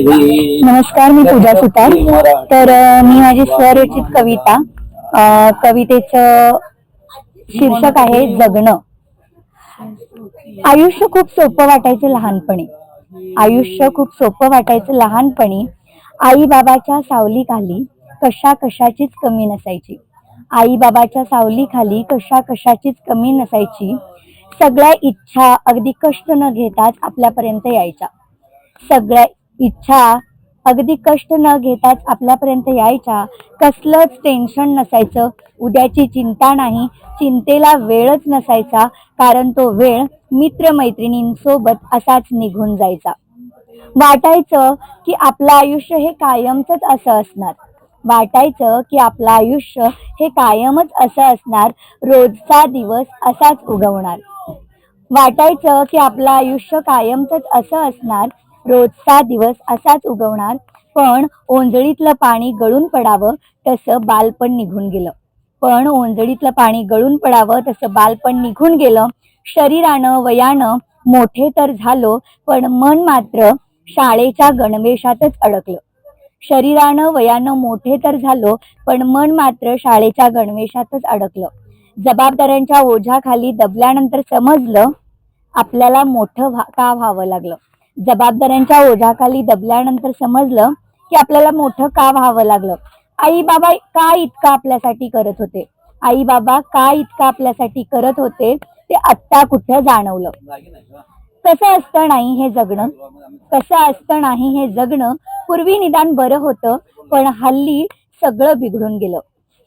नमस्कार मी पूजा सुतार. तर मी माझी स्वरचित कविता कवितेचं शीर्षक आहे जगणं. आयुष्य खूप सोपं वाटायचं लहानपणी. आयुष्य खूप सोपं वाटायचं लहानपणी. आई बाबाच्या सावलीखाली कशा कशाचीच कमी नसायची. आई बाबाच्या सावलीखाली कशा कशाचीच कमी नसायची. सगळ्या इच्छा अगदी कष्ट न घेताच आपल्यापर्यंत यायच्या. सगळ्या इच्छा अगदी कष्ट न घेताच आपल्यापर्यंत यायच्या कसलंच टेन्शन नसायचं. उद्याची चिंता नाही चिंतेला वेळच नसायचा कारण तो वेळ मित्रमैत्रिणींसोबत असाच निघून जायचा. वाटायचं की आपलं आयुष्य हे कायमचंच असं असणार. वाटायचं की आपलं आयुष्य हे कायमच असं असणार रोजचा दिवस असाच उगवणार. वाटायचं की आपलं आयुष्य कायमचंच असं असणार रोजचा दिवस असाच उगवणार. पण ओंजळीतलं पाणी गळून पडावं तसं बालपण निघून गेलं. पण ओंजळीतलं पाणी गळून पडावं तसं बालपण निघून गेलं. शरीरानं वयानं मोठे तर झालो पण मन मात्र शाळेच्या गणवेशातच अडकलं. शरीरानं वयानं मोठे तर झालो पण मन मात्र शाळेच्या गणवेशातच अडकलं. जबाबदाऱ्यांच्या ओझ्याखाली दबल्यानंतर समजलं आपल्याला मोठं का व्हावं लागलं? जबाबदाऱ्यांच्या ओझ्याखाली दबल्यानंतर समजलं की आपल्याला मोठं का व्हावं लागलं? आई बाबा का इतकं आपल्यासाठी करत होते? आई बाबा का इतकं आपल्यासाठी करत होते? ते आत्ता कुठं जाणवलं? कसं असतं नाही हे जगणं? कसं असतं नाही हे जगणं? पूर्वी निदान बरं होतं पण हल्ली सगळं बिघडून गेलं.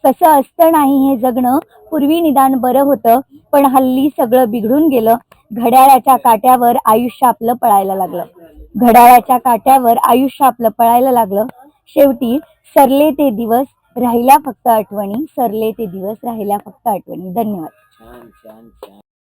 कसं असतं नाही हे जगणं? पूर्वी निदान बरं होतं पण हल्ली सगळं बिघडून गेलं. घड्याळाच्या काट्यावर आयुष्य आपलं पळायला लागलं. घड्याळाच्या काट्यावर आयुष्य आपलं पळायला लागलं. शेवटी सरले ते दिवस राहिल्या फक्त आठवणी. सरले ते दिवस राहिल्या फक्त आठवणी. धन्यवाद.